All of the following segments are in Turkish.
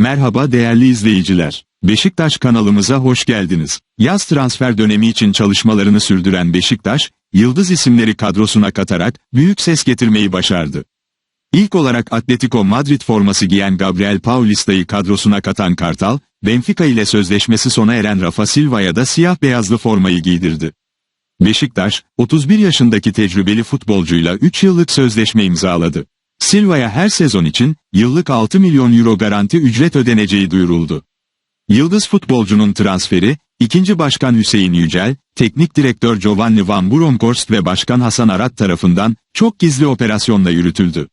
Merhaba değerli izleyiciler. Beşiktaş kanalımıza hoş geldiniz. Yaz transfer dönemi için çalışmalarını sürdüren Beşiktaş, yıldız isimleri kadrosuna katarak büyük ses getirmeyi başardı. İlk olarak Atletico Madrid forması giyen Gabriel Paulista'yı kadrosuna katan Kartal, Benfica ile sözleşmesi sona eren Rafa Silva'ya da siyah beyazlı formayı giydirdi. Beşiktaş, 31 yaşındaki tecrübeli futbolcuyla 3 yıllık sözleşme imzaladı. Silva'ya her sezon için yıllık 6 milyon euro garanti ücret ödeneceği duyuruldu. Yıldız futbolcunun transferi, ikinci başkan Hüseyin Yücel, teknik direktör Giovanni Van Bronckhorst ve başkan Hasan Arat tarafından çok gizli operasyonla yürütüldü.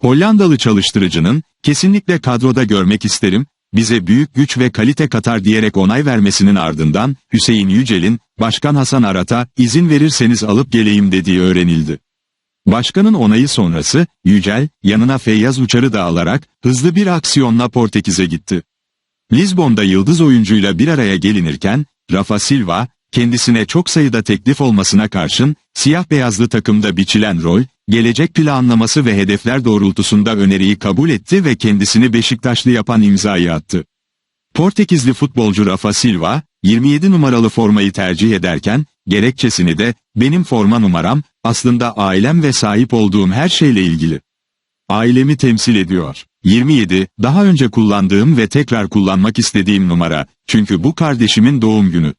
Hollandalı çalıştırıcının, kesinlikle kadroda görmek isterim, bize büyük güç ve kalite katar diyerek onay vermesinin ardından, Hüseyin Yücel'in, Başkan Hasan Arat'a, izin verirseniz alıp geleyim dediği öğrenildi. Başkanın onayı sonrası, Yücel, yanına Feyyaz Uçar'ı da alarak, hızlı bir aksiyonla Portekiz'e gitti. Lizbon'da yıldız oyuncuyla bir araya gelinirken, Rafa Silva, kendisine çok sayıda teklif olmasına karşın, siyah beyazlı takımda biçilen rol, gelecek planlaması ve hedefler doğrultusunda öneriyi kabul etti ve kendisini Beşiktaşlı yapan imzayı attı. Portekizli futbolcu Rafa Silva, 27 numaralı formayı tercih ederken, gerekçesini de, benim forma numaram, aslında ailem ve sahip olduğum her şeyle ilgili. Ailemi temsil ediyor. 27, daha önce kullandığım ve tekrar kullanmak istediğim numara, çünkü bu kardeşimin doğum günü.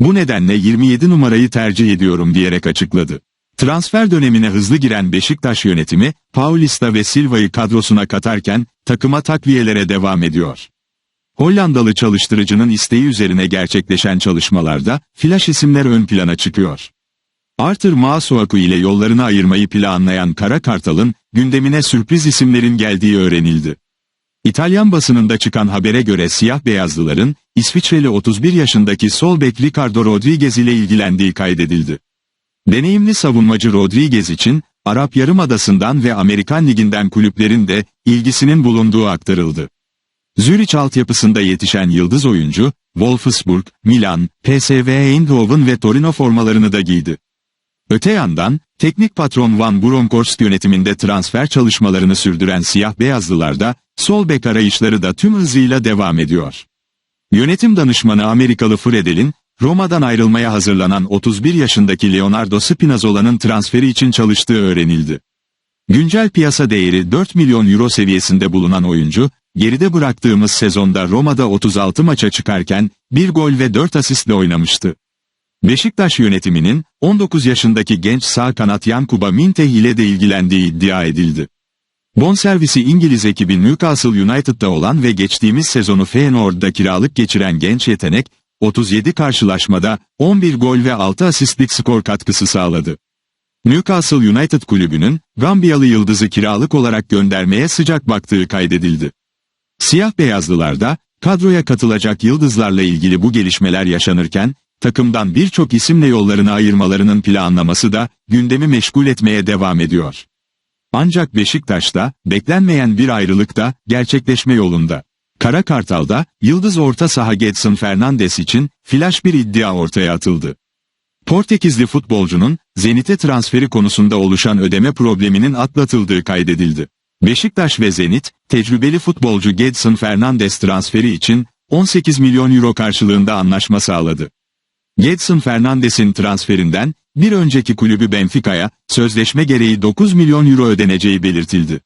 Bu nedenle 27 numarayı tercih ediyorum diyerek açıkladı. Transfer dönemine hızlı giren Beşiktaş yönetimi, Paulista ve Silva'yı kadrosuna katarken, takıma takviyelere devam ediyor. Hollandalı çalıştırıcının isteği üzerine gerçekleşen çalışmalarda, flash isimler ön plana çıkıyor. Arthur Masuaku ile yollarını ayırmayı planlayan Kara Kartal'ın, gündemine sürpriz isimlerin geldiği öğrenildi. İtalyan basınında çıkan habere göre siyah beyazlıların, İsviçreli 31 yaşındaki sol bek Ricardo Rodriguez ile ilgilendiği kaydedildi. Deneyimli savunmacı Rodriguez için, Arap Yarımadası'ndan ve Amerikan Ligi'nden kulüplerin de ilgisinin bulunduğu aktarıldı. Zürich altyapısında yetişen yıldız oyuncu, Wolfsburg, Milan, PSV Eindhoven ve Torino formalarını da giydi. Öte yandan, teknik patron Van Bronckhorst yönetiminde transfer çalışmalarını sürdüren siyah beyazlılarda, sol bek arayışları da tüm hızıyla devam ediyor. Yönetim danışmanı Amerikalı Fredel'in, Roma'dan ayrılmaya hazırlanan 31 yaşındaki Leonardo Spinazzola'nın transferi için çalıştığı öğrenildi. Güncel piyasa değeri 4 milyon euro seviyesinde bulunan oyuncu, geride bıraktığımız sezonda Roma'da 36 maça çıkarken, 1 gol ve 4 asistle oynamıştı. Beşiktaş yönetiminin, 19 yaşındaki genç sağ kanat Yankuba Minteh ile de ilgilendiği iddia edildi. Bonservisi İngiliz ekibi Newcastle United'da olan ve geçtiğimiz sezonu Feyenoord'da kiralık geçiren genç yetenek, 37 karşılaşmada 11 gol ve 6 asistlik skor katkısı sağladı. Newcastle United kulübünün, Gambiyalı yıldızı kiralık olarak göndermeye sıcak baktığı kaydedildi. Siyah beyazlılarda, kadroya katılacak yıldızlarla ilgili bu gelişmeler yaşanırken, takımdan birçok isimle yollarını ayırmalarının planlaması da, gündemi meşgul etmeye devam ediyor. Ancak Beşiktaş'ta, beklenmeyen bir ayrılık da, gerçekleşme yolunda. Kara Kartal'da, Yıldız orta saha Gedson Fernandes için, flash bir iddia ortaya atıldı. Portekizli futbolcunun, Zenit'e transferi konusunda oluşan ödeme probleminin atlatıldığı kaydedildi. Beşiktaş ve Zenit, tecrübeli futbolcu Gedson Fernandes transferi için, 18 milyon euro karşılığında anlaşma sağladı. Gedson Fernandes'in transferinden, bir önceki kulübü Benfica'ya, sözleşme gereği 9 milyon euro ödeneceği belirtildi.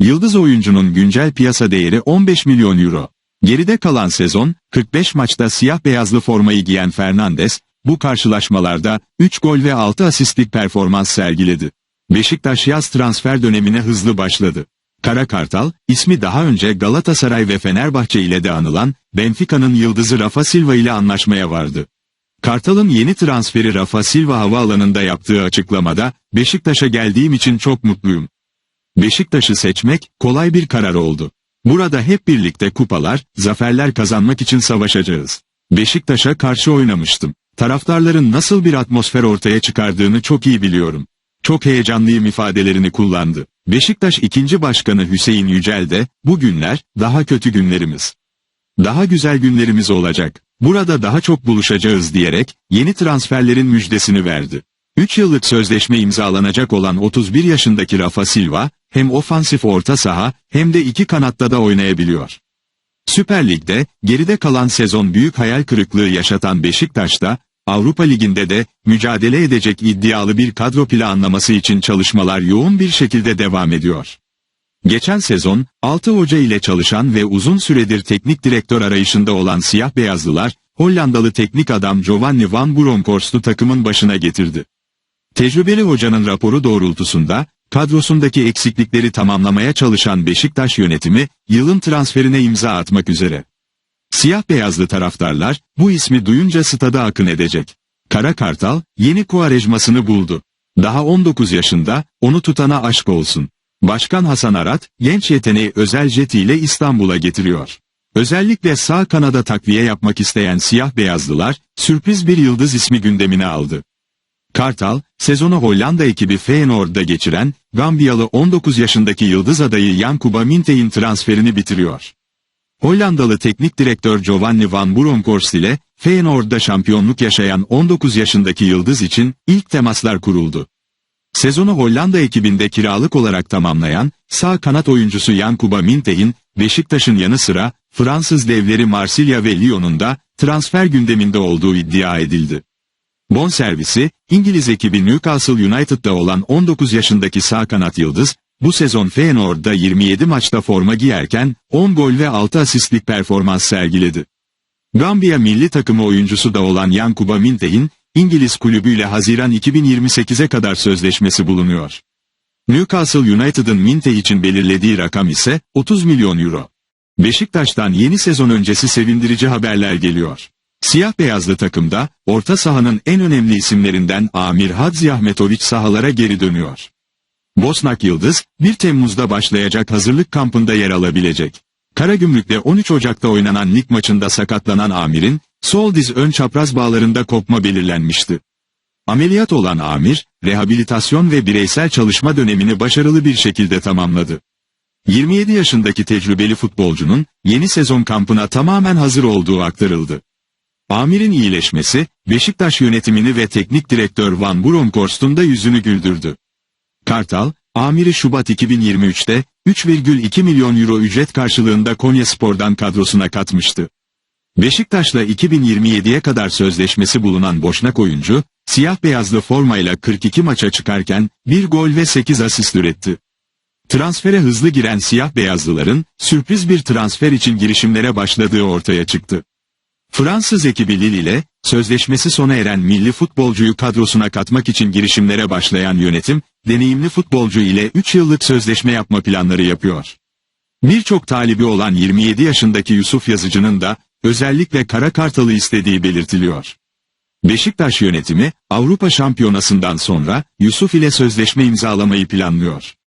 Yıldız oyuncunun güncel piyasa değeri 15 milyon euro. Geride kalan sezon, 45 maçta siyah beyazlı formayı giyen Fernandes, bu karşılaşmalarda 3 gol ve 6 asistlik performans sergiledi. Beşiktaş yaz transfer dönemine hızlı başladı. Kara Kartal, ismi daha önce Galatasaray ve Fenerbahçe ile de anılan, Benfica'nın yıldızı Rafa Silva ile anlaşmaya vardı. Kartal'ın yeni transferi Rafa Silva havaalanında yaptığı açıklamada, Beşiktaş'a geldiğim için çok mutluyum. Beşiktaş'ı seçmek, kolay bir karar oldu. Burada hep birlikte kupalar, zaferler kazanmak için savaşacağız. Beşiktaş'a karşı oynamıştım. Taraftarların nasıl bir atmosfer ortaya çıkardığını çok iyi biliyorum. Çok heyecanlıyım ifadelerini kullandı. Beşiktaş ikinci başkanı Hüseyin Yücel de, bu günler, daha kötü günlerimiz. Daha güzel günlerimiz olacak. Burada daha çok buluşacağız diyerek, yeni transferlerin müjdesini verdi. 3 yıllık sözleşme imzalanacak olan 31 yaşındaki Rafa Silva, hem ofansif orta saha, hem de iki kanatta da oynayabiliyor. Süper Lig'de geride kalan sezon büyük hayal kırıklığı yaşatan Beşiktaş'ta Avrupa Ligi'nde de mücadele edecek iddialı bir kadro planlaması için çalışmalar yoğun bir şekilde devam ediyor. Geçen sezon, 6 hoca ile çalışan ve uzun süredir teknik direktör arayışında olan siyah beyazlılar, Hollandalı teknik adam Giovanni van Bronckhorst'u takımın başına getirdi. Tecrübeli hocanın raporu doğrultusunda, kadrosundaki eksiklikleri tamamlamaya çalışan Beşiktaş yönetimi, yılın transferine imza atmak üzere. Siyah beyazlı taraftarlar, bu ismi duyunca stada akın edecek. Kara Kartal, yeni kuarejmasını buldu. Daha 19 yaşında, onu tutana aşk olsun. Başkan Hasan Arat, genç yeteneği özel jet ile İstanbul'a getiriyor. Özellikle sağ kanada takviye yapmak isteyen siyah beyazlılar, sürpriz bir yıldız ismi gündemine aldı. Kartal, sezonu Hollanda ekibi Feyenoord'da geçiren, Gambiyalı 19 yaşındaki yıldız adayı Yankuba Minte'in transferini bitiriyor. Hollandalı teknik direktör Giovanni van Bronckhorst ile Feyenoord'da şampiyonluk yaşayan 19 yaşındaki yıldız için ilk temaslar kuruldu. Sezonu Hollanda ekibinde kiralık olarak tamamlayan sağ kanat oyuncusu Yankuba Minte'in Beşiktaş'ın yanı sıra Fransız devleri Marsilya ve Lyon'un da transfer gündeminde olduğu iddia edildi. Bonservisi, İngiliz ekibi Newcastle United'da olan 19 yaşındaki sağ kanat yıldız, bu sezon Feyenoord'da 27 maçta forma giyerken 10 gol ve 6 asistlik performans sergiledi. Gambiya milli takımı oyuncusu da olan Yankuba Minte'in, İngiliz kulübüyle Haziran 2028'e kadar sözleşmesi bulunuyor. Newcastle United'ın Minte için belirlediği rakam ise 30 milyon euro. Beşiktaş'tan yeni sezon öncesi sevindirici haberler geliyor. Siyah beyazlı takımda, orta sahanın en önemli isimlerinden Amir Hadzi Ahmetoviç sahalara geri dönüyor. Bosnak Yıldız, 1 Temmuz'da başlayacak hazırlık kampında yer alabilecek. Karagümrük'te 13 Ocak'ta oynanan lig maçında sakatlanan Amir'in, sol diz ön çapraz bağlarında kopma belirlenmişti. Ameliyat olan Amir, rehabilitasyon ve bireysel çalışma dönemini başarılı bir şekilde tamamladı. 27 yaşındaki tecrübeli futbolcunun, yeni sezon kampına tamamen hazır olduğu aktarıldı. Amir'in iyileşmesi, Beşiktaş yönetimini ve teknik direktör Van Bronckhorst'un da yüzünü güldürdü. Kartal, Amir'i Şubat 2023'te 3,2 milyon euro ücret karşılığında Konyaspor'dan kadrosuna katmıştı. Beşiktaş'la 2027'ye kadar sözleşmesi bulunan Boşnak oyuncu, siyah beyazlı formayla 42 maça çıkarken 1 gol ve 8 asist üretti. Transfere hızlı giren siyah beyazlıların sürpriz bir transfer için girişimlere başladığı ortaya çıktı. Fransız ekibi Lille ile sözleşmesi sona eren milli futbolcuyu kadrosuna katmak için girişimlere başlayan yönetim, deneyimli futbolcu ile 3 yıllık sözleşme yapma planları yapıyor. Birçok talibi olan 27 yaşındaki Yusuf Yazıcı'nın da özellikle Kara Kartal'ı istediği belirtiliyor. Beşiktaş yönetimi Avrupa Şampiyonası'ndan sonra Yusuf ile sözleşme imzalamayı planlıyor.